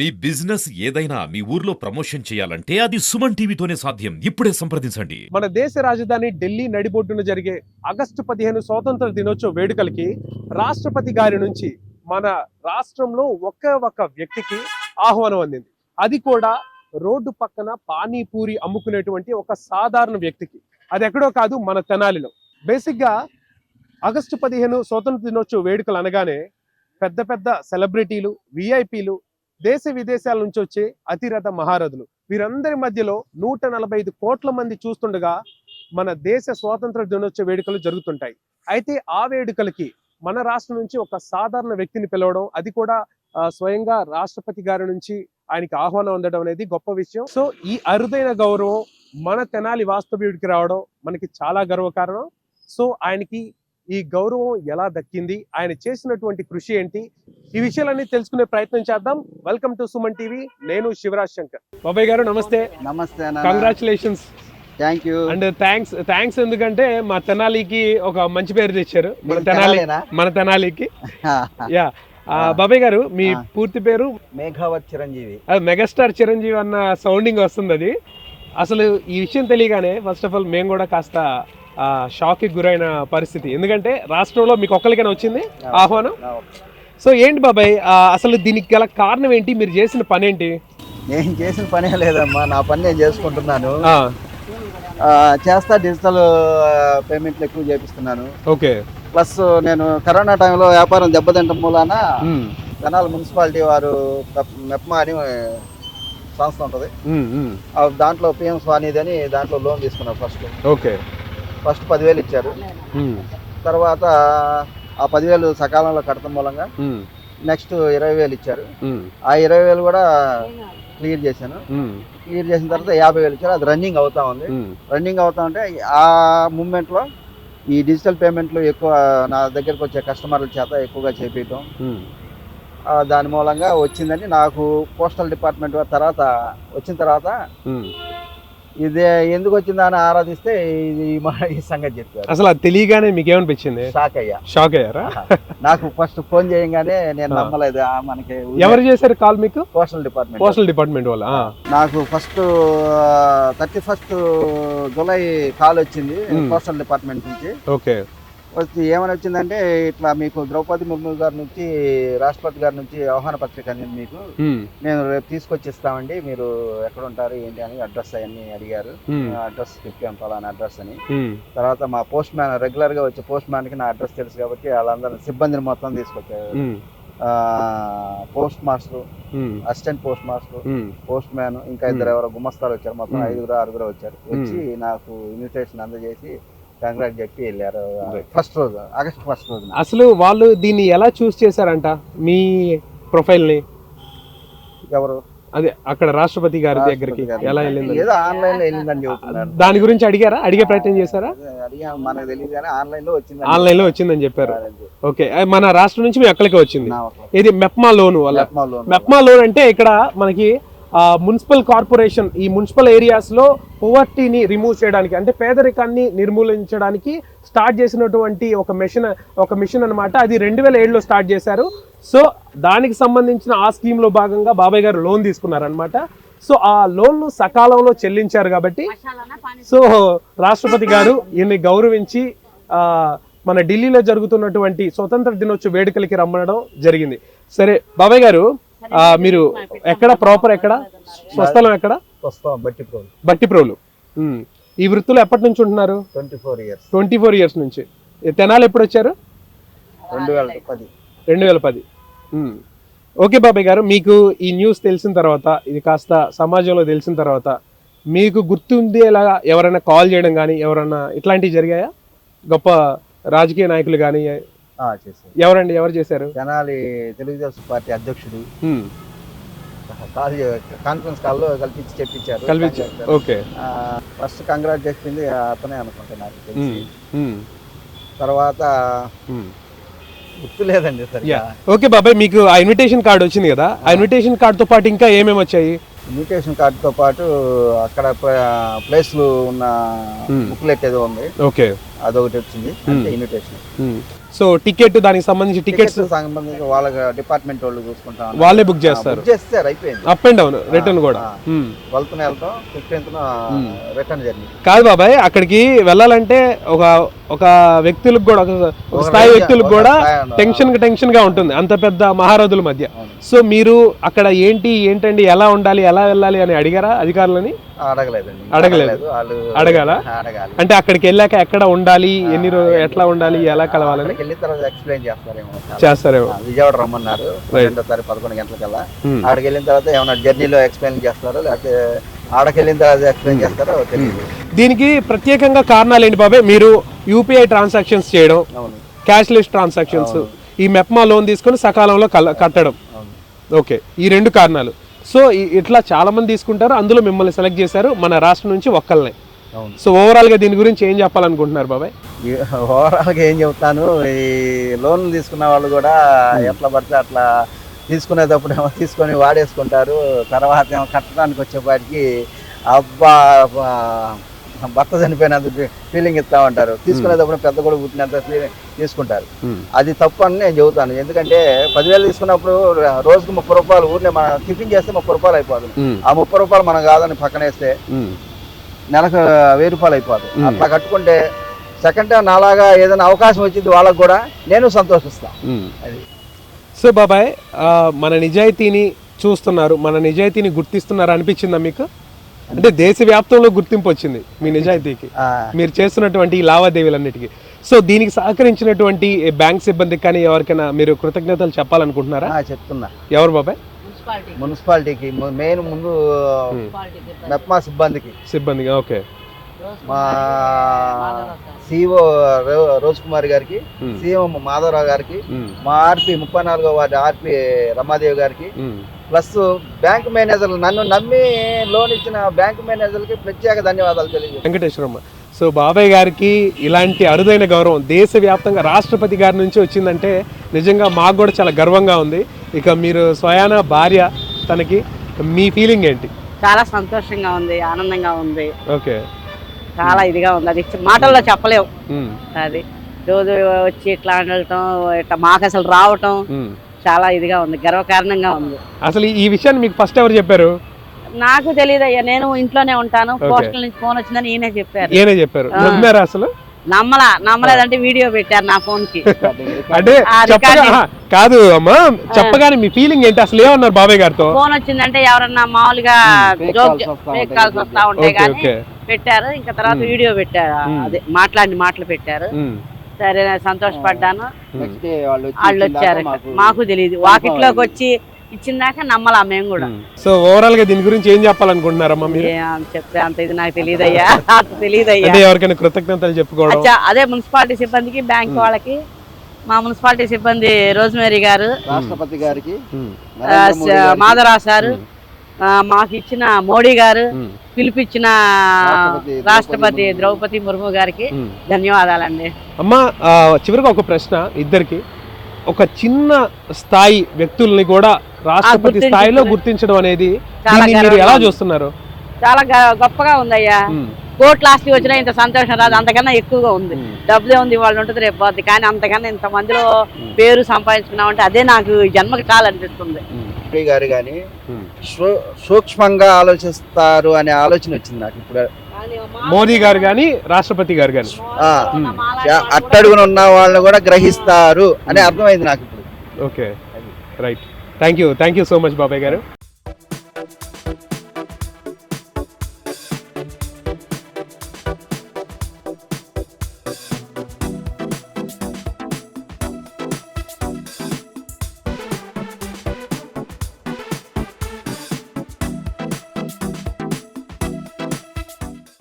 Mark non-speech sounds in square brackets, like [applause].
మీ business ఏదైనా మీ ఊర్లో promotion చేయాలంటే అది సుమన్ టీవీతోనే సాధ్యం. ఇప్పుడే సంప్రదించండి. మన దేశ రాజధాని ఢిల్లీ నడిబొడ్డున జరిగే ఆగస్టు పదిహేను స్వాతంత్ర దినోత్సవ వేడుకలకి రాష్ట్రపతి గారి నుంచి మన రాష్ట్రంలో ఒకే ఒక వ్యక్తికి ఆహ్వానం అందింది. అది కూడా రోడ్డు పక్కన పానీపూరి అమ్ముకునేటువంటి ఒక సాధారణ వ్యక్తికి. అది ఎక్కడో కాదు మన తెనాలిలో. బేసిక్గా ఆగస్టు పదిహేను స్వాతంత్ర దినోత్సవ వేడుకలు అనగానే పెద్ద పెద్ద సెలబ్రిటీలు విఐపీలు దేశ విదేశాల నుంచి వచ్చే అతిరథ మహారథులు. వీరందరి మధ్యలో నూట నలభై ఐదు కోట్ల మంది చూస్తుండగా మన దేశ స్వాతంత్ర దినోత్సవ వేడుకలు జరుగుతుంటాయి. అయితే ఆ వేడుకలకి మన రాష్ట్రం నుంచి ఒక సాధారణ వ్యక్తిని పిలవడం అది కూడా స్వయంగా రాష్ట్రపతి గారి నుంచి ఆయనకి ఆహ్వానం అందడం అనేది గొప్ప విషయం. సో ఈ అరుదైన గౌరవం మన తెనాలి వాస్తవ్యుడికి రావడం మనకి చాలా గర్వకారణం. సో ఆయనకి ఈ గౌరవం ఎలా దక్కింది? ఆయన చేసినటువంటి కృషి ఏంటి? ఈ విషయాలన్నీ తెలుసుకునే ప్రయత్నం చేద్దాం. వెల్కమ్ టు సుమన్ టీవీ నేను శివరాజ్ శంకర్. బాబాయ్ గారు నమస్తే. నమస్తే congratulations thank you and thanks thanks ఎందుకంటే మా తెనాలికి ఒక మంచి పేరు తెచ్చారు. మన తెనాలి మన తెనాలికి. [laughs] యా. బాబాయ్ గారు మీ. పూర్తి పేరు? మేఘావత్ చిరంజీవి. మెగాస్టార్ చిరంజీవి అన్న సౌండింగ్ వస్తుంది అది అసలు ఈ విషయం తెలియగానే ఫస్ట్ ఆఫ్ ఆల్ మేము కూడా కాస్త షాక్కి గురైన పరిస్థితి. ఎందుకంటే రాష్ట్రంలో మీకు ఒక్కరికైనా వచ్చింది? ఆహ్వానం? సో ఏంటి బాబాయ్ అసలు దీనికి గల కారణం ఏంటి? మీరు చేసిన పని ఏంటి? నేను చేసిన పనే లేదమ్మా నా పని నేను చేసుకుంటున్నాను. చేస్తా డిజిటల్ పేమెంట్లు ఎక్కువ చేపిస్తున్నాను. ఓకే. ప్లస్ నేను కరోనా టైంలో వ్యాపారం దెబ్బతింటం మూలాన తెనాలి మున్సిపాలిటీ వారు మెప్- మెప్మా అని సంస్థ ఉంటుంది. దాంట్లో పిఎం స్వానిధి అని దాంట్లో లోన్ తీసుకున్నాను ఫస్ట్. ఓకే. ఫస్ట్ పదివేలు ఇచ్చారు. తర్వాత ఆ పదివేలు సకాలంలో కడతాం మూలంగా నెక్స్ట్ ఇరవై వేలు ఇచ్చారు. ఆ ఇరవై వేలు కూడా క్లియర్ చేశాను. క్లియర్ చేసిన తర్వాత యాభై వేలు ఇచ్చారు. అది రన్నింగ్ అవుతా ఉంది. రన్నింగ్ అవుతా ఉంటే ఆ మూమెంట్లో ఈ డిజిటల్ పేమెంట్లు ఎక్కువ నా దగ్గరకు వచ్చే కస్టమర్ల చేత ఎక్కువగా చేపించడం దాని మూలంగా వచ్చిందని నాకు పోస్టల్ డిపార్ట్మెంట్ తర్వాత వచ్చిన తర్వాత. ఇది ఎందుకు వచ్చిందా అని ఆరాధిస్తే ఇది మా ఈ సంగతి చెప్పారు. అసలు అది తెలియగానే మీకు ఏమనిపించింది షాక్ అయ్యా. షాక్ అయ్యారా? నాకు ఫస్ట్ ఫోన్ చేయగానే నేను. నమ్మలేదు. ఆ, మనకి ఎవరు చేశారు కాల్ మీకు? Postal department. పోస్టల్ డిపార్ట్మెంట్ వాళ్ళ నాకు first thirty first July call వచ్చింది. పోస్టల్ డిపార్ట్మెంట్ నుంచి. ఓకే. ఏమని వచ్చిందంటే ఇట్లా మీకు ద్రౌపది ముర్ము గారి నుంచి రాష్ట్రపతి గారి నుంచి ఆహ్వాన పత్రిక అందింది మీకు. నేను రేపు తీసుకొచ్చి ఇస్తామండి మీరు ఎక్కడ ఉంటారు ఏంటి అని అడ్రస్ అవన్నీ అడిగారు. అడ్రస్ చెప్పాం ఫలానా అడ్రస్ అని. తర్వాత మా పోస్ట్ మ్యాన్ రెగ్యులర్గా వచ్చే పోస్ట్ మ్యాన్కి నా అడ్రస్ తెలుసు కాబట్టి వాళ్ళందరూ సిబ్బందిని మొత్తం తీసుకొచ్చారు. Postmaster assistant postmaster. Post man ఇంకా ఇద్దరు ఎవరో గుమస్తాలు వచ్చారు మొత్తం. ఐదుగురు ఆరుగురు వచ్చారు. వచ్చి నాకు ఇన్విటేషన్ అందజేసి కంగ్రాట్ చెప్పి వెళ్ళారు. ఫస్ట్ రోజు ఆగస్ట్ ఫస్ట్ రోజు అసలు వాళ్ళు దీన్ని ఎలా చూస్ చేశారంట? మీ ప్రొఫైల్ని ఎవరు? అదే అక్కడ రాష్ట్రపతి గారి దగ్గరికి. ఎలా వెళ్ళింది? ఏదో ఆన్లైన్లో వెళ్ళిందని చెబుతున్నారు. దాని గురించి అడిగారా? అడిగే ప్రయత్నం చేశారా? అదే అడిగా. మనకు తెలియదు కానీ ఆన్లైన్లో వచ్చింది ఆన్లైన్లో వచ్చిందని చెప్పారు. ఓకే. మన రాష్ట్రం నుంచి మీ అక్కడికి వచ్చింది. ఇది మెప్మా లోన్ వల్ల మెప్మా లోన్ అంటే ఇక్కడ మనకి మున్సిపల్ కార్పొరేషన్ ఈ మున్సిపల్ ఏరియాస్లో పోవర్టీని రిమూవ్ చేయడానికి అంటే పేదరికాన్ని నిర్మూలించడానికి స్టార్ట్ చేసినటువంటి ఒక మిషన్ ఒక మిషన్ అన్నమాట. అది రెండు వేల ఏడులో స్టార్ట్ చేశారు. సో దానికి సంబంధించిన ఆ స్కీమ్లో భాగంగా బాబాయ్ గారు లోన్ తీసుకున్నారనమాట సో ఆ లోన్ను సకాలంలో చెల్లించారు కాబట్టి సో రాష్ట్రపతి గారు ఈయన్ని గౌరవించి ఆ, మన ఢిల్లీలో జరుగుతున్నటువంటి స్వతంత్ర దినోత్సవ వేడుకలకి రమ్మనడం జరిగింది. సరే బాబాయ్ గారు మీరు ఎక్కడ? ప్రాపర్ ఎక్కడ? స్వస్థలం ఎక్కడ? వస్తాం బట్టి ప్రోల్. బట్టిప్రోలు. ఈ వృత్తిలో ఎప్పటి నుంచి ఉంటున్నారు? Twenty four years. నుంచి. తెనాలి ఎప్పుడు వచ్చారు? రెండు వేల పది. ఓకే బాబాయ్ గారు మీకు ఈ న్యూస్ తెలిసిన తర్వాత ఇది కాస్త సమాజంలో తెలిసిన తర్వాత మీకు గుర్తుండేలాగా ఎవరైనా కాల్ చేయడం కానీ ఎవరైనా ఇట్లాంటివి జరిగాయా? గొప్ప రాజకీయ నాయకులు కానీ ఎవరండి? ఎవరు చేశారు? తెనాలి తెలుగుదేశం పార్టీ అధ్యక్షుడు. కాల్ కాన్ఫరెన్స్ కాల్లో కల్పించి చెప్పించారు కల్పించారు ఓకే. ఫస్ట్ కంగ్రాట్ చెప్పింది అతనే అనుకుంటా నాకు తెలిసి. ఉమ్. ఉమ్. తర్వాత. గుర్తు లేదండి సరిగా యా. ఓకే బాబాయ్ మీకు ఆ ఇన్విటేషన్ కార్డు వచ్చింది కదా? ఆ ఇన్విటేషన్ కార్డుతో పాటు ఇంకా ఏమేమి వచ్చాయి? ఇన్విటేషన్ కార్డుతో పాటు అక్కడ ప్లేస్లు ఉన్న. బుక్లెట్ ఏదో ఉంది. ఓకే. అదొకటి వచ్చింది అంటే ఇన్విటేషన్ సో టికెట్ దానికి సంబంధించి టికెట్స్ సంబంధించి వాళ్ళ డిపార్ట్మెంట్ వాళ్ళు చూసుకుంటా. వాళ్ళే బుక్ చేస్తారు. చేస్తారు అయిపోయింది. అప్ అండ్ డౌన్ రిటర్న్ కూడా. ట్వెల్త్ వెళ్తాం ఫిఫ్టీన్త్ రిటర్న్ జర్నీ కాదు బాబాయ్ అక్కడికి వెళ్ళాలంటే ఒక ఒక వ్యక్తులకు కూడా ఒక స్థాయి వ్యక్తులకు కూడా టెన్షన్ టెన్షన్గా ఉంటుంది. అంత పెద్ద మహారథుల మధ్య. సో మీరు అక్కడ ఏంటి ఏంటండి ఎలా ఉండాలి ఎలా వెళ్ళాలి అని అడిగారా అధికారులని? అడగలేదండి. అడగలేదు. వాళ్ళు అడగాల? అడగాలి. అంటే అక్కడికి వెళ్ళాక ఎక్కడ ఉండాలి ఎన్ని రోజు ఎట్లా ఉండాలి ఎలా కలవాలని? అక్కడికి వెళ్ళిన తర్వాత ఎక్స్ప్లెయిన్ చేస్తారేమో చేస్తారేమో. విజయవాడ రమ్మన్నారు. రెండో తారీఖు పదకొండు గంటలకల్లా. Hmm. వెళ్ళిన తర్వాత ఏమైనా జర్నీలో ఎక్స్ప్లెయిన్ చేస్తారో లేకపోతే ఆడకి వెళ్ళిన తర్వాత ఎక్స్ప్లెయిన్ చేస్తారో తెలియదు. దీనికి ప్రత్యేకంగా కారణాలు ఏంటి బాబాయ్? మీరు యూపీఐ ట్రాన్సాక్షన్స్ చేయడం అవును. క్యాష్లెస్ ట్రాన్సాక్షన్స్ ఈ మెప్మా లోన్ తీసుకొని సకాలంలో కల- కట్టడం. ఓకే ఈ రెండు కారణాలు. సో ఇట్లా చాలా మంది తీసుకుంటారు. అందులో మిమ్మల్ని సెలెక్ట్ చేశారు మన రాష్ట్రం నుంచి ఒక్కళ్ళనే. సో ఓవరాల్గా దీని గురించి ఏం చెప్పాలనుకుంటున్నారు బాబాయ్? ఓవరాల్గా ఏం చెబుతాను ఈ లోన్లు తీసుకున్న వాళ్ళు కూడా ఎట్లా పడితే అట్లా తీసుకునేటప్పుడు ఏమో తీసుకొని వాడేసుకుంటారు. తర్వాత ఏమో కట్టడానికి వచ్చేపాటికి అబ్బా, భర్త చనిపోయినంత ఫీలింగ్ ఇస్తా ఉంటారు. తీసుకునేటప్పుడు పెద్ద కూడా పుట్టినంత ఫీలింగ్ తీసుకుంటారు. అది తప్పు అని నేను చెబుతాను. ఎందుకంటే పదివేలు తీసుకున్నప్పుడు రోజుకు ముప్పై రూపాయలు ఊరినే మనం టిఫిన్ చేస్తే ముప్పై రూపాయలు అయిపోతుంది ఆ ముప్పై రూపాయలు మనం కాదని పక్కన వేస్తే నెలకు వెయ్యి రూపాయలు అయిపోతుంది మ్మ్. అట్లా కట్టుకుంటే సెకండ్ టైం నాలాగా ఏదైనా అవకాశం వచ్చింది వాళ్ళకు కూడా నేను సంతోషిస్తా. అది. సో బాబాయ్ మన నిజాయితీని చూస్తున్నారు మన నిజాయితీని గుర్తిస్తున్నారు అనిపించిందా మీకు? అంటే దేశవ్యాప్తంలో గుర్తింపు వచ్చింది మీ నిజాయితీకి. మీరు చేస్తున్నటువంటి ఈ లావాదేవీలన్నిటికీ. సో దీనికి సహకరించినటువంటి బ్యాంక్ సిబ్బందికి కానీ ఎవరికైనా మీరు కృతజ్ఞతలు చెప్పాలనుకుంటున్నారా? చెప్తున్నా. ఎవరు బాబాయ్ మున్సిపాలిటీకి. మెయిన్ ముందు మెప్మా సిబ్బందికి. సిబ్బందిగా ఓకే. మా సిఓ రోజ్ కుమార్ గారికి. సిఎం మాధవరావు గారికి మా ఆర్పి ముప్పై నాలుగో వార్డు ఆర్పి రమాదేవి గారికి ప్లస్ బ్యాంక్ మేనేజర్లు నన్ను నమ్మి లోన్ ఇచ్చిన బ్యాంక్ మేనేజర్లకి ప్రత్యేక ధన్యవాదాలు తెలియజేస్తాను వెంకటేశ్వరమ్మ సో బాబాయ్ గారికి ఇలాంటి అరుదైన గౌరవం దేశవ్యాప్తంగా రాష్ట్రపతి గారి నుంచి వచ్చిందంటే నిజంగా మాకు కూడా చాలా గర్వంగా ఉంది. ఇక మీరు స్వయాన భార్య తనకి మీ ఫీలింగ్ ఏంటి? చాలా సంతోషంగా ఉంది ఆనందంగా ఉంది. ఓకే. చాలా ఇదిగా ఉంది. అది మాటల్లో చెప్పలేవు అది రోజు వచ్చి ఇట్లా అనటం ఇట్లా మాకు అసలు రావటం. చాలా ఇదిగా ఉంది గర్వకారణంగా ఉంది. అసలు ఈ- విషయాన్ని మీకు ఫస్ట్ ఎవరు చెప్పారు? నాకు తెలియదు అయ్యా నేను ఇంట్లోనే ఉంటాను. పోస్టల్ నుంచి ఫోన్ వచ్చిందని ఈయనే చెప్పారు. ఏనే చెప్పారు. నమ్మారా అసలు? నమ్మలా నమ్మలేదంటే వీడియో పెట్టారు నా ఫోన్కి [laughs] అంటే కాదు అమ్మా చెప్పగానే మీ ఫీలింగ్ ఏంటి? అసలు ఏమన్నారు బాబాయ్ గారితో? ఫోన్ వచ్చిందంటే ఎవరన్నా మామూలుగా జోక్ వస్తా ఉంటాయి, కాల్స్ వస్తా ఉంటాయి ఓకే కానీ పెట్టారు. ఇంకా తర్వాత. వీడియో పెట్టారు. అదే మాట్లాడిన మాటలు పెట్టారు. సరే నేను సంతోషపడ్డాను. ఉమ్. నెక్స్ట్ డే వాళ్ళు వచ్చారు. మాకు తెలియదు వాకిట్లోకి వచ్చి ఇచ్చిందాక నమ్మలా మేము కూడా. సో ఓవరాల్గా దీని గురించి ఏం చెప్పాలనుకుంటున్నారమ్మా మీరు? చెప్తే అంత ఇది నాకు తెలియదయ్యా [laughs] తెలియదయ్యా అంటే ఎవరికైనా కృతజ్ఞతలు చెప్పుకోవడం? అచ్చా అదే మున్సిపాలిటీ సిబ్బందికి బ్యాంక్ వాళ్ళకి మా మున్సిపాలిటీ సిబ్బంది రోజ్మేరీ గారు. రాష్ట్రపతి గారికి మాధవరావు సారు. మాకు ఇచ్చిన మోడీ గారు పిలిపించిన రాష్ట్రపతి ద్రౌపది ముర్ము. గారికి. ధన్యవాదాలండి. అమ్మా చివరిగా ఒక ప్రశ్న ఇద్దరికి. ఒక చిన్న స్థాయి వ్యక్తుల్ని కూడా రాష్ట్రపతి. స్థాయిలో గుర్తించడం అనేది మీరు ఎలా. చూస్తున్నారు? చాలా గ- గొప్పగా ఉందయ్యా. కోర్టు లాస్ట్ వచ్చినా ఇంత సంతోషం రాదు. అంతకన్నా ఎక్కువగా ఉంది. డబ్బులే ఉంది వాళ్ళు ఉంటుంది రేపు పోద్ది. కానీ అంతకన్నా ఇంత మందిలో పేరు సంపాదించుకున్నామంటే అదే నాకు జన్మకి చాలు అనిపిస్తుంది మోడీ గారు కానీ. సూక్ష్మంగా ఆలోచిస్తారు అనే ఆలోచన వచ్చింది నాకు ఇప్పుడు. మోదీ గారు కానీ రాష్ట్రపతి గారు కానీ అట్టడుగున ఉన్న వాళ్ళని కూడా గ్రహిస్తారు అని అర్థమైంది నాకు ఇప్పుడు. Okay. Right. Thank you thank you so much బాబాయ్ గారు.